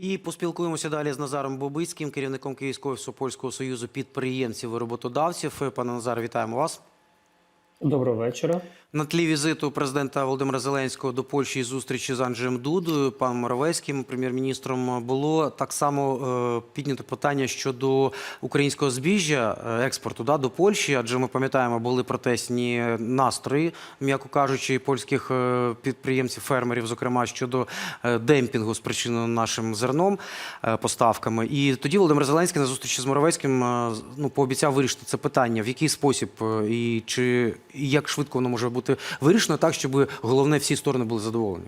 І поспілкуємося далі з Назаром Бобицьким, керівником Київського Польського союзу підприємців і роботодавців. Пане Назар, вітаємо вас. Доброго вечора. На тлі візиту президента Володимира Зеленського до Польщі і зустрічі з Анджеєм Дудою, паном Моровецьким, прем'єр-міністром, було так само е, піднято питання щодо українського збіжжя е, експорту да, до Польщі, адже ми пам'ятаємо, були протестні настрої, м'яко кажучи, польських е, підприємців, фермерів, зокрема щодо демпінгу, спричиненого нашим зерном, поставками. І тоді Володимир Зеленський на зустрічі з Моровецьким ну, пообіцяв вирішити це питання, в який спосіб і чи як швидко воно може бути вирішено так, щоб головне всі сторони були задоволені.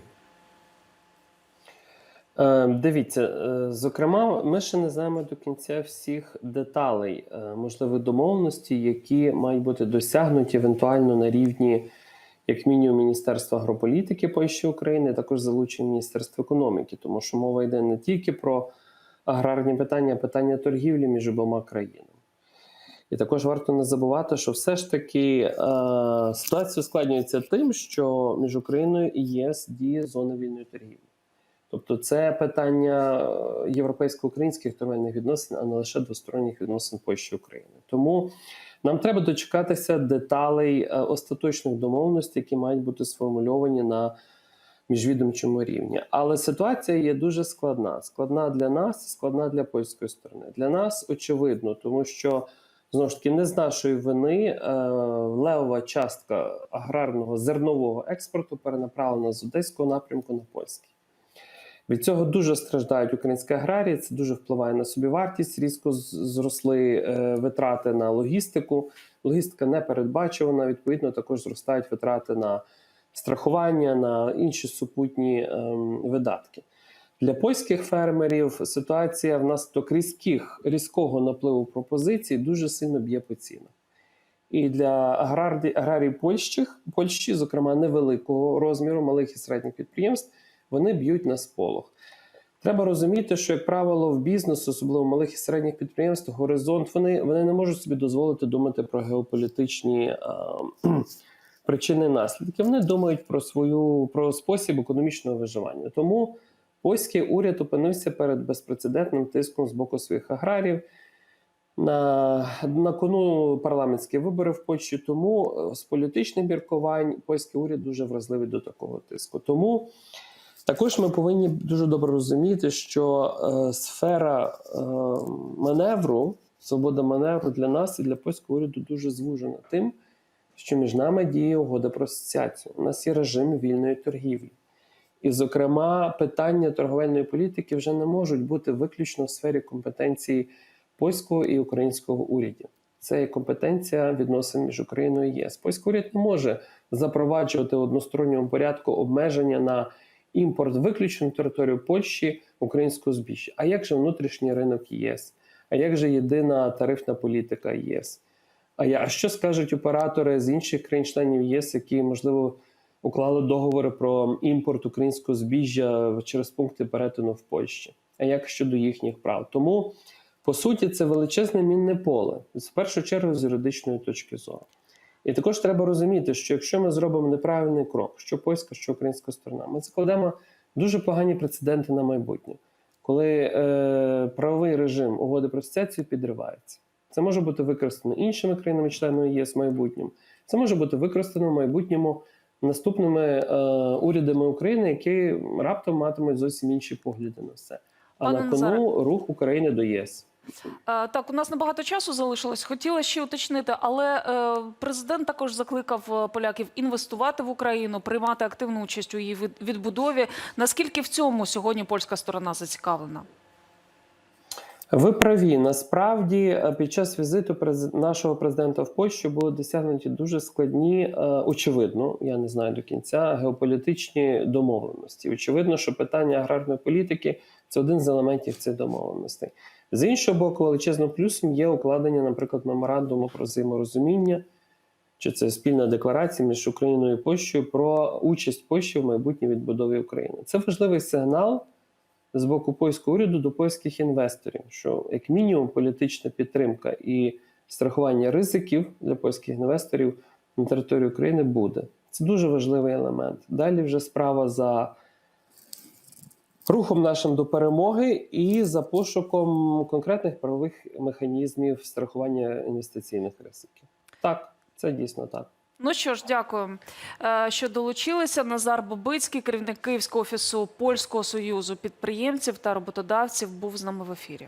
Е, дивіться, е, зокрема, ми ще не знаємо до кінця всіх деталей е, можливих домовленостей, які мають бути досягнуті евентуально на рівні, як мінімум, Міністерства агрополітики Польщі України, також залучення Міністерства економіки, тому що мова йде не тільки про аграрні питання, а питання торгівлі між обома країнами. І також варто не забувати, що все ж таки е, ситуація ускладнюється тим, що між Україною і ЄС діє зона вільної торгівлі. Тобто, це питання е, європейсько-українських торговельних відносин, а не лише двосторонніх відносин Польщі України. Тому нам треба дочекатися деталей е, остаточних домовленостей, які мають бути сформульовані на міжвідомчому рівні. Але ситуація є дуже складна. Складна для нас, складна для польської сторони. Для нас очевидно, тому що знову ж таки не з нашої вини е, левова частка аграрного зернового експорту перенаправлена з одеського напрямку на польський. Від цього дуже страждають українські аграрії. Це дуже впливає на собівартість. Різко зросли е, витрати на логістику. Логістика не передбачувана. Відповідно, також зростають витрати на страхування, на інші супутні ем, видатки. Для польських фермерів ситуація внаслідок різких різкого напливу пропозицій дуже сильно б'є по цінах. І для аграрді- аграріїв Польщі, Польщі, зокрема невеликого розміру малих і середніх підприємств, вони б'ють на сполох. Треба розуміти, що, як правило, в бізнесу, особливо малих і середніх підприємств, горизонт вони, вони не можуть собі дозволити думати про геополітичні е, причини наслідки. Вони думають про свою про спосіб економічного виживання. Тому польський уряд опинився перед безпрецедентним тиском з боку своїх аграрів. На, на кону парламентські вибори в Польщі, тому е, з політичних міркувань польський уряд дуже вразливий до такого тиску. Тому також ми повинні дуже добре розуміти, що е, сфера е, маневру, свобода маневру для нас і для польського уряду дуже звужена тим, що між нами діє угода про асоціацію. У нас є режим вільної торгівлі. І, зокрема, питання торговельної політики вже не можуть бути виключно в сфері компетенції польського і українського урядів. Це є компетенція відносин між Україною і ЄС. Польський уряд не може запроваджувати в односторонньому порядку обмеження на імпорт виключно на територію Польщі українського збіжжя. А як же внутрішній ринок ЄС? А як же єдина тарифна політика ЄС? А я а що скажуть оператори з інших країн-членів ЄС, які можливо уклали договори про імпорт українського збіжжя через пункти перетину в Польщі? А як щодо їхніх прав? Тому по суті це величезне мінне поле, в першу чергу з юридичної точки зору. І також треба розуміти, що якщо ми зробимо неправильний крок, що польська, що українська сторона, ми закладемо дуже погані прецеденти на майбутнє, коли е, правовий режим угоди про асоціацію підривається. Це може бути використано іншими країнами-членами ЄС в майбутньому. Це може бути використано в майбутньому наступними е, урядами України, які раптом матимуть зовсім інші погляди на все. А Пане на кону Назаре. рух України до ЄС. Е, Так, у нас небагато часу залишилось. Хотіла ще уточнити, але е, президент також закликав е, поляків інвестувати в Україну, приймати активну участь у її від- відбудові. Наскільки в цьому сьогодні польська сторона зацікавлена? Ви праві. Насправді, е, під час візиту нашого президента в Польщу були досягнуті дуже складні, е, очевидно, я не знаю до кінця, геополітичні домовленості. Очевидно, що питання аграрної політики це один з елементів цих домовленостей. З іншого боку, величезним плюсом є укладення, наприклад, меморандуму про взаєморозуміння, чи це спільна декларація між Україною і Польщею про участь Польщі в майбутній відбудові України. Це важливий сигнал з боку польського уряду до польських інвесторів, що як мінімум політична підтримка і страхування ризиків для польських інвесторів на території України буде. Це дуже важливий елемент. Далі вже справа за рухом нашим до перемоги і за пошуком конкретних правових механізмів страхування інвестиційних ризиків. Так, це дійсно так. Ну що ж, дякую, е, що долучилися. Назар Бобицький, керівник Київського офісу Польського союзу підприємців та роботодавців, був з нами в ефірі.